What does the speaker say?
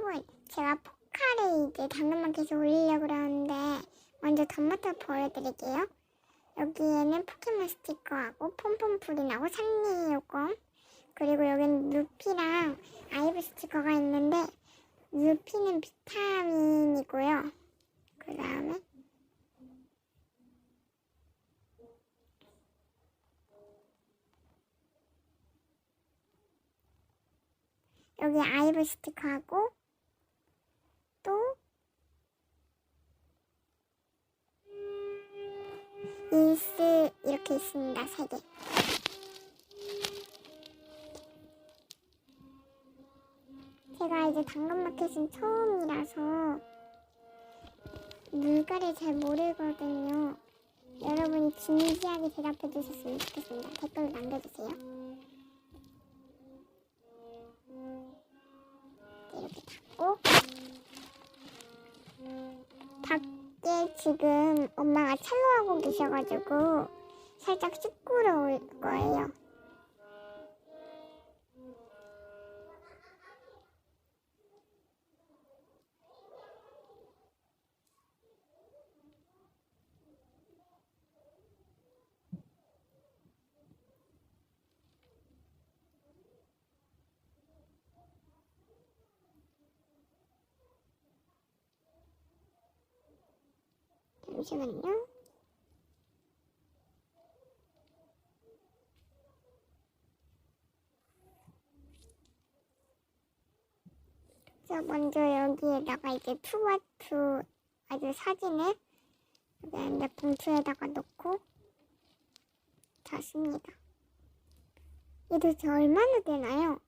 여러분 제가 포카를 이제 당근마켓에 올리려고 그러는데 먼저 덤부터 보여드릴게요. 여기에는 포켓몬 스티커하고 폼폼풀이나고 산리 요금 그리고 여기는 루피랑 아이브 스티커가 있는데 루피는 비타민이고요. 그 다음에 여기 아이브 스티커하고 일스 이렇게 있습니다 세 개. 제가 이제 당근마켓은 처음이라서 물가를 잘 모르거든요. 여러분이 진지하게 대답해 주셨으면 좋겠습니다. 댓글 남겨주세요. 이렇게 닫고 밖에 지금 엄마가 첼로하고 계셔가지고 살짝 시끄러울 거예요. 잠시만요. 자, 먼저 여기에다가 이제 투바투 아주 사진을 여기 내 봉투에다가 넣고 닫습니다. 이게 도대체 얼마나 되나요?